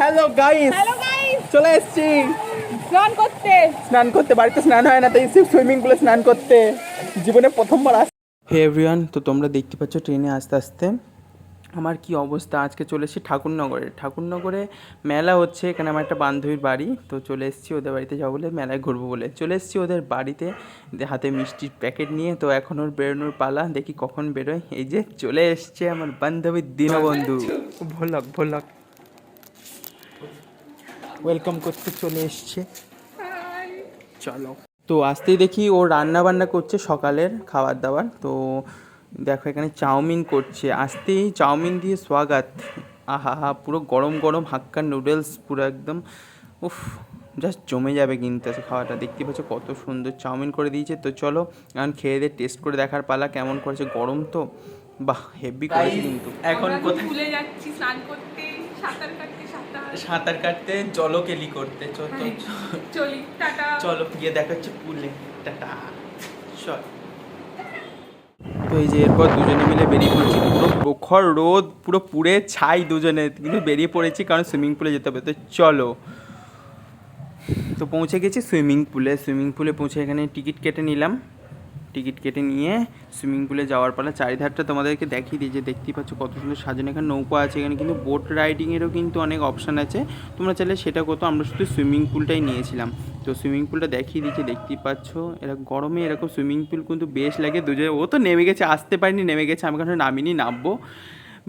Hello guys hello guys চলে এসেছি। স্নান করতে। স্নান করতে বাড়িতে স্নান হয় না তাই সুইমিং পুলে স্নান করতে। জীবনে প্রথমবার আস হে এভরিওয়ান তো তোমরা দেখতে পাচ্ছ ট্রেনে আস্তে আস্তে। আমার কি অবস্থা? আজকে চলে এসেছি ঠাকুরনগরে। ঠাকুরনগরে মেলা হচ্ছে এখানে আমার একটা বান্ধবীর বাড়ি। তো চলে এসেছি ওদের বাড়িতে যাব বলে মেলায় ঘুরবো বলে। চলে এসেছি ওদের বাড়িতে হাতে মিষ্টির প্যাকেট নিয়ে। তো এখন ওর বেরোনোর পালা দেখি কখন বেরোয়। এই যে চলে এসছে আমার বান্ধবীর দীনবন্ধু। ভোলক ভোলক। ওয়েলকাম করতে চলে এসছে। চলো। তো আসতেই দেখি ও রান্না বান্না করছে সকালের খাবার দাবার তো দেখো এখানে চাউমিন করছে। আসতেই চাউমিন দিয়ে স্বাগত। আহা হা পুরো গরম গরম হাক্কা নুডলস পুরো একদম উফ জাস্ট জমে যাবে কিন্তু আছে খাওয়াটা দেখতে পাচ্ছ কত সুন্দর চাউমিন করে দিয়েছে। তো চলো এখন খেয়ে দিয়ে টেস্ট করে দেখার পালা কেমন করেছে। গরম তো বাহ হেভি করেছে কিন্তু। এখন কোথায় ভুলে যাচ্ছি স্নান করতে। সাঁতার কাটতে কাটতে জলকেলি করতে চল তো চলি টাটা। চলো গিয়ে দেখা হচ্ছে পুলে। টাটা। চল। তো এই যে এরপর দুজনে মিলে বেরিয়ে পড়েছি পুরো প্রখর রোদ পুরো পুড়ে ছাই দুজনে কিন্তু বেরিয়ে পড়েছি কারণ সুইমিং পুলে যেতে হবে। তো চলো। তো পৌঁছে গেছি সুইমিং পুলে। সুইমিং পুলে পৌঁছে এখানে টিকিট কেটে নিলাম। টিকিট কেটে নিয়ে সুইমিং পুলে যাওয়ার পালা। চারিধারটা তোমাদেরকে দেখিয়ে দিই যে দেখতেই পাচ্ছ কত সুন্দর সাজানো। এখানে নৌকা আছে, এখানে কিন্তু বোট রাইডিংয়েরও কিন্তু অনেক অপশান আছে। তোমরা চাইলে সেটা করতো আমরা শুধু সুইমিং পুলটাই নিয়েছিলাম। তো সুইমিং পুলটা দেখিয়ে দিচ্ছি দেখতেই পাচ্ছ, এরা গরমে এরকম সুইমিং পুল কিন্তু বেশ লাগে দুজনে। ও তো নেমে গেছে, আসতে পারিনি, নেমে গেছে, আমি কারণ নামিনি, নামবো।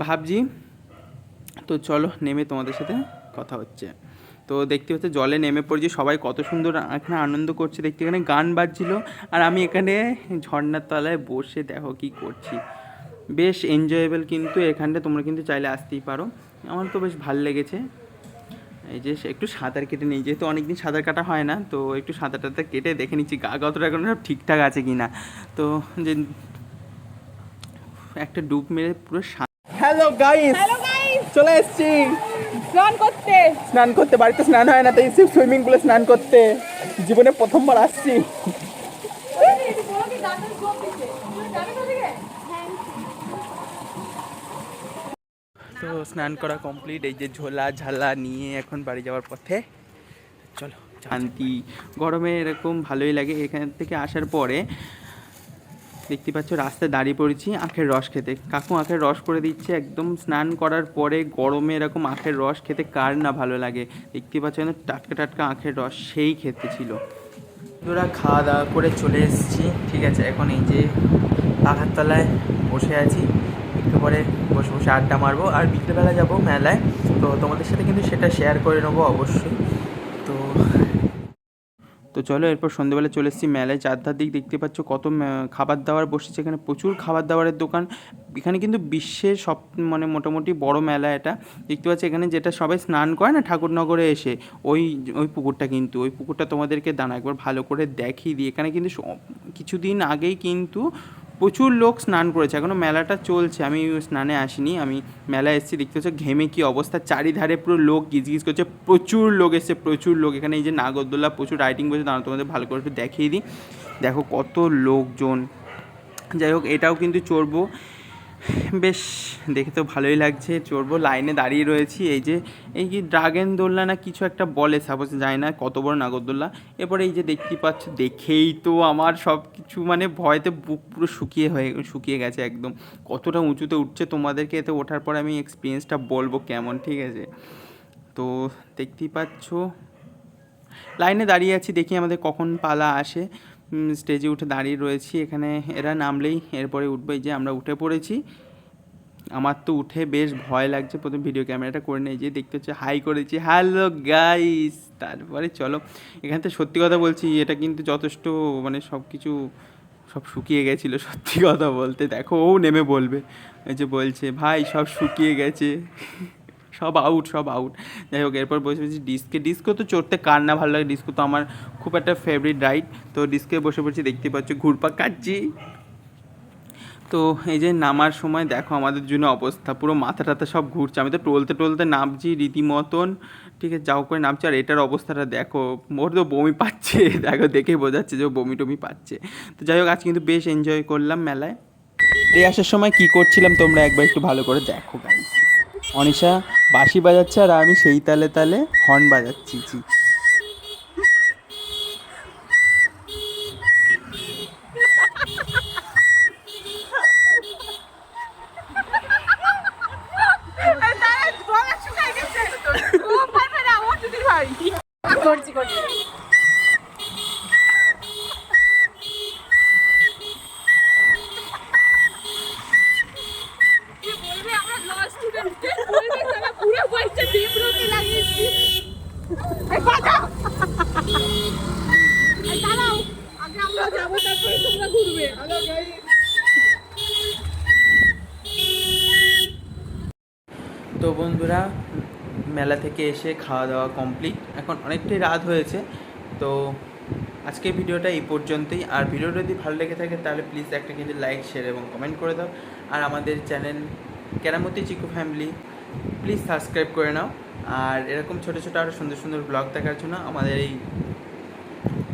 ভাবছি, তো চলো নেমে তোমাদের সাথে কথা হচ্ছে। তো দেখতে হচ্ছে জলে নেমে পড়েছি সবাই কত সুন্দর এখানে আনন্দ করছে। দেখতে এখানে গান বাজছিল আর আমি এখানে ঝর্ণার তলায় বসে দেখো কি করছি। বেশ এনজয়েবল কিন্তু এখানটা তোমরা কিন্তু চাইলে আসতেই পারো। আমার তো বেশ ভালো লেগেছে। এই যে একটু সাঁতার কেটে নিই যেহেতু অনেকদিন সাঁতার কাটা হয় না তো একটু সাঁতার টাতার কেটে দেখে নিচ্ছি গা গতটা এখন সব ঠিকঠাক আছে কি না তো যে একটা ডুব মেরে পুরো হ্যালো গাইস হ্যালো গাইস চলে এসেছি। স্নান করতে। স্নান করতে বাড়িতে স্নান হয় না তাই সুইমিং পুলে স্নান করতে। জীবনে প্রথমবার আসছি। তো স্নান করা কমপ্লিট এই যে ঝোলা ঝালা নিয়ে এখন বাড়ি যাওয়ার পথে। চলো শান্তি। গরমে এরকম ভালোই লাগে এখান থেকে আসার পরে দেখতে পাচ্ছ, রাস্তায় দাঁড়িয়ে পড়েছি, আখের রস খেতে। কাকু আখের রস করে দিচ্ছে, একদম স্নান করার পরে গরমে এরকম আখের রস খেতে কার না ভালো লাগে। দেখতে পাচ্ছ, একদম টাটকা টাটকা আখের রস, সেই খেতে ছিল। ওরা খাওয়া দাওয়া করে চলে এসেছি, ঠিক আছে? এখন এই যে পাখার তলায় বসে আছি। একটু পরে বসে বসে আড্ডা মারবো, আর বিকেলবেলা যাব মেলায়। তো তোমাদের সাথে কিন্তু সেটা শেয়ার করে নেব অবশ্যই। তো চলো এরপর সন্ধ্যেবেলা চলে এসেছি মেলায়। চারধার দিক দেখতে পাচ্ছ কত খাবার দাবার বসেছে। এখানে প্রচুর খাবার দাবারের দোকান। এখানে কিন্তু বিশ্বের সব মানে মোটামুটি বড় মেলা এটা। দেখতে পাচ্ছি এখানে যেটা সবাই স্নান করে না ঠাকুরনগরে এসে, ওই ওই পুকুরটা কিন্তু। ওই পুকুরটা তোমাদেরকে দাঁড়া একবার ভালো করে দেখিয়ে দিই। এখানে কিন্তু কিছুদিন আগেই কিন্তু প্রচুর লোক স্নান করেছে এখনও মেলাটা চলছে, আমি স্নানে আসিনি, আমি মেলায় এসেছি, দেখতে হচ্ছে ঘেমে কী অবস্থা, চারিধারে পুরো লোক গিজ গিজ করছে, প্রচুর লোক এসছে, প্রচুর লোক, এখানে এই যে নাগরদোল্লা প্রচুর রাইটিং বসে দাঁড়ানো তোমাদের ভালো করে একটু দেখিয়ে দিই, দেখো কত লোকজন, যাই হোক, এটাও কিন্তু চড়বো বেশ, দেখে তো ভালোই লাগছে, চড়বো, লাইনে দাঁড়িয়ে রয়েছি, এই যে এই যে ড্রাগন দোলনা না কিছু একটা বলে সাপোজ যায় না কত বড় নাগরদোল্লা এরপরে এই যে দেখতে পাচ্ছ, দেখেই তো আমার সব কিছু মানে ভয়তে বুক পুরো শুকিয়ে হয়ে, শুকিয়ে গেছে একদম, কতটা উঁচুতে উঠছে তোমাদেরকে এতে ওঠার পর আমি এক্সপিরিয়েন্সটা বলব কেমন, ঠিক আছে? তো দেখতেই পাচ্ছ, লাইনে দাঁড়িয়ে আছি, দেখি আমাদের কখন পালা আসে স্টেজে উঠে দাঁড়িয়ে রয়েছি। এখানে এরা নামলেই এরপরে উঠবে। যে আমরা উঠে পড়েছি। আমার তো উঠে বেশ ভয় লাগছে। প্রথম ভিডিও ক্যামেরাটা করে নিয়ে যে দেখতে হচ্ছে হাই করেছি। হ্যালো গাইস তারপরে চলো। এখানে তো সত্যি কথা বলছি, এটা কিন্তু যথেষ্ট মানে সব কিছু সব শুকিয়ে গেছিল সত্যি কথা বলতে। দেখো, ও নেমে বলবে। এই যে বলছে, ভাই, সব শুকিয়ে গেছে। সব আউট সব আউট যাই হোক, এরপর বসে বসেছি ডিস্কে ডিস্কো তো চড়তে কার না ভালো লাগে ডিস্কো তো আমার খুব একটা ফেভারিট রাইড তো ডিস্কে বসে পড়ছি, দেখতে পাচ্ছ ঘুরপাক কাটছি তো এই যে নামার সময়, দেখো আমাদের জন্য অবস্থা, পুরো মাথা টাথা সব ঘুরছে। আমি তো টলতে টলতে নামছি রীতিমতন, ঠিক আছে, যাও করে নামছি। আর এটার অবস্থাটা দেখো মোর তো বমি পাচ্ছে, দেখো, দেখেই বোঝাচ্ছে যে বমি টমি পাচ্ছে। তো যাই হোক আজ কিন্তু বেশ এনজয় করলাম মেলায়। এই আসার সময় কি করছিলাম তোমরা একবার একটু ভালো করে দেখো গাইস অনিশা বাঁশি বাজাচ্ছে আর আমি সেই তালে তালে হর্ন বাজাচ্ছি জি করছি করছি বলবে আমরা ল স্টুডেন্ট বলবে তারা পুরো বলছে বিপ্রতি লাগিয়েছি এই বাজাও এই দাঁড়াও আগে আমরা যাব তারপরে তোমরা ঘুরবে হ্যালো গাইস তো বন্ধুরা, মেলা থেকে এসে খাওয়া দাওয়া কমপ্লিট এখন অনেকটাই রাত হয়েছে। তো আজকে ভিডিওটা এই পর্যন্তই। আর ভিডিওটা যদি ভালো লেগে থাকে, তাহলে প্লিজ একটা কিন্তু লাইক শেয়ার এবং কমেন্ট করে দাও। আর আমাদের channel Keramoti Chiku family please subscribe করে নাও। আর এরকম ছোটো ছোটো আরও সুন্দর সুন্দর ব্লগ দেখার জন্য আমাদের এই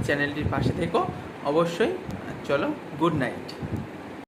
চ্যানেলটির পাশে থেকো। অবশ্যই চলো গুড নাইট